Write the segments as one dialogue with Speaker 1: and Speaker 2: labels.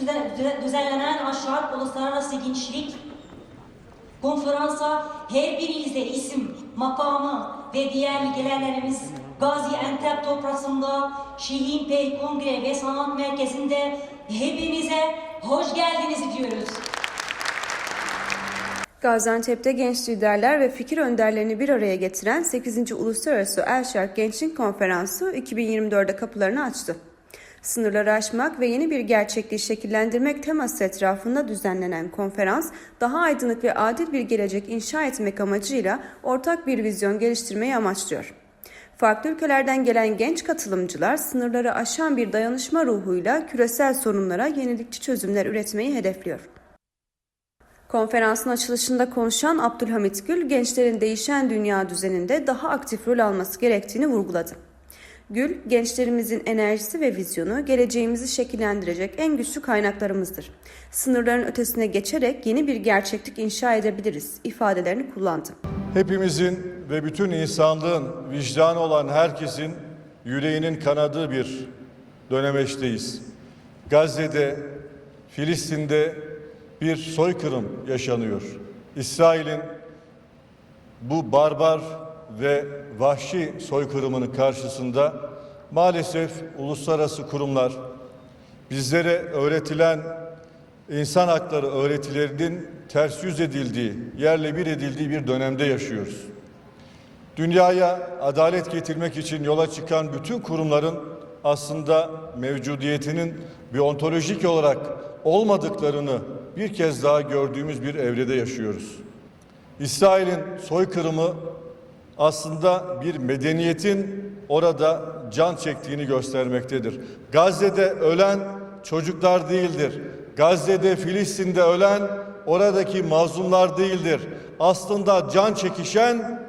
Speaker 1: düzen- düzen- düzenlenen aşağı uluslararası gençlik konferansa her birinizde isim, makamı ve diğer ilgilenenlerimiz Gaziantep toprağında Şehin Bey Kongre ve Sanat Merkezi'nde hepinize hoş geldiniz diyoruz.
Speaker 2: Gaziantep'te genç liderler ve fikir önderlerini bir araya getiren 8. Uluslararası El Şark Gençlik Konferansı 2024'de kapılarını açtı. Sınırları aşmak ve yeni bir gerçekliği şekillendirmek teması etrafında düzenlenen konferans, daha aydınlık ve adil bir gelecek inşa etmek amacıyla ortak bir vizyon geliştirmeyi amaçlıyor. Farklı ülkelerden gelen genç katılımcılar sınırları aşan bir dayanışma ruhuyla küresel sorunlara yenilikçi çözümler üretmeyi hedefliyor. Konferansın açılışında konuşan Abdülhamit Gül, gençlerin değişen dünya düzeninde daha aktif rol alması gerektiğini vurguladı. Gül, gençlerimizin enerjisi ve vizyonu geleceğimizi şekillendirecek en güçlü kaynaklarımızdır. Sınırların ötesine geçerek yeni bir gerçeklik inşa edebiliriz ifadelerini kullandı.
Speaker 3: Hepimizin ve bütün insanlığın vicdanı olan herkesin yüreğinin kanadığı bir dönemeçteyiz. Gazze'de, Filistin'de bir soykırım yaşanıyor. İsrail'in bu barbar ve vahşi soykırımının karşısında maalesef uluslararası kurumlar bizlere öğretilen insan hakları öğretilerinin ters yüz edildiği, yerle bir edildiği bir dönemde yaşıyoruz. Dünyaya adalet getirmek için yola çıkan bütün kurumların aslında mevcudiyetinin biyontolojik olarak olmadıklarını bir kez daha gördüğümüz bir evrede yaşıyoruz. İsrail'in soykırımı aslında bir medeniyetin orada can çektiğini göstermektedir. Gazze'de ölen çocuklar değildir. Gazze'de, Filistin'de ölen oradaki mazlumlar değildir. Aslında can çekişen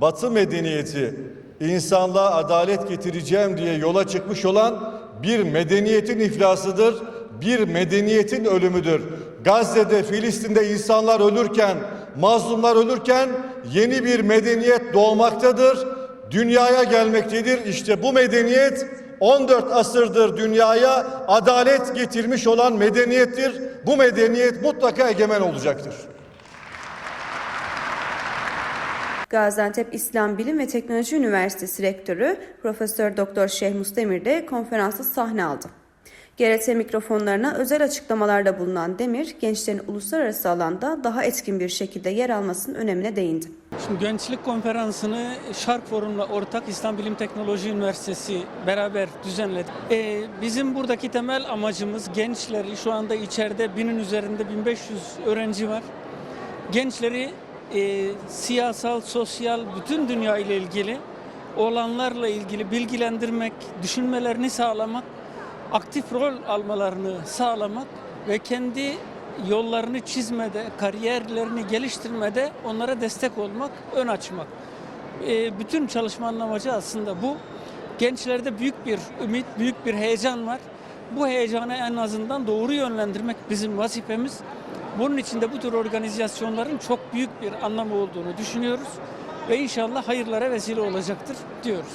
Speaker 3: Batı medeniyeti insanlığa adalet getireceğim diye yola çıkmış olan bir medeniyetin iflasıdır, bir medeniyetin ölümüdür. Gazze'de, Filistin'de insanlar ölürken, mazlumlar ölürken yeni bir medeniyet doğmaktadır. Dünyaya gelmektedir. İşte bu medeniyet 14 asırdır dünyaya adalet getirmiş olan medeniyettir. Bu medeniyet mutlaka egemen olacaktır.
Speaker 2: Gaziantep İslam Bilim ve Teknoloji Üniversitesi Rektörü Profesör Doktor Şeyh Mustemir de konferansta sahne aldı. GRT mikrofonlarına özel açıklamalarda bulunan Demir, gençlerin uluslararası alanda daha etkin bir şekilde yer almasının önemine değindi.
Speaker 4: Şimdi Gençlik Konferansı'nı Şark Forum'la ortak İslam Bilim Teknoloji Üniversitesi beraber düzenledi. Ee, bizim buradaki temel amacımız gençleri şu anda içeride binin üzerinde 1500 öğrenci var. Gençleri e, siyasal, sosyal, bütün dünya ile ilgili olanlarla ilgili bilgilendirmek, düşünmelerini sağlamak, aktif rol almalarını sağlamak ve kendi yollarını çizmede, kariyerlerini geliştirmede onlara destek olmak, ön açmak. E, bütün çalışmanın amacı aslında bu. Gençlerde büyük bir ümit, büyük bir heyecan var. Bu heyecanı en azından doğru yönlendirmek bizim vazifemiz. Bunun için de bu tür organizasyonların çok büyük bir anlamı olduğunu düşünüyoruz ve inşallah hayırlara vesile olacaktır diyoruz.